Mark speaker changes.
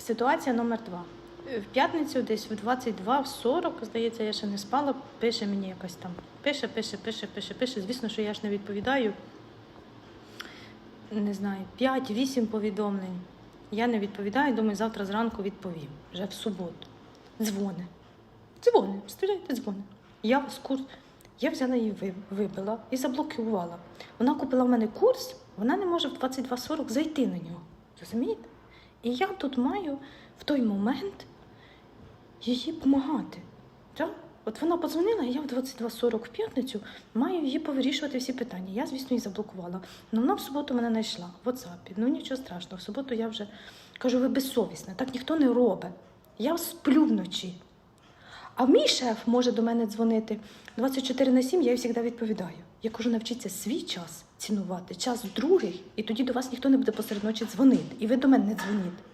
Speaker 1: Ситуація номер два. В п'ятницю, десь в 22.40, здається, я ще не спала, пише мені якась там. Пише, пише, пише, пише, пише. Звісно, що я ж не відповідаю. Не знаю, 5-8 повідомлень. Я не відповідаю, думаю, завтра зранку відповім. Вже в суботу. Дзвони. Дзвони, представляєте, дзвони. Я вас курс. Я взяла її, ви- вибила і заблокувала. Вона купила в мене курс, вона не може в 22.40 зайти на нього. Розумієте? І я тут маю в той момент їй допомагати. От вона подзвонила, і я в 22.40 в п'ятницю маю її повирішувати всі питання. Я, звісно, її заблокувала. Ну, вона в суботу мене знайшла в WhatsApp. Ну нічого страшного. В суботу я вже кажу, ви безсовісна, так ніхто не робить. Я сплю вночі. А мій шеф може до мене дзвонити 24 на 7, я їй завжди відповідаю. Я кажу, навчіться свій час цінувати, час другий, і тоді до вас ніхто не буде посеред ночі дзвонити. І ви до мене не дзвоніть.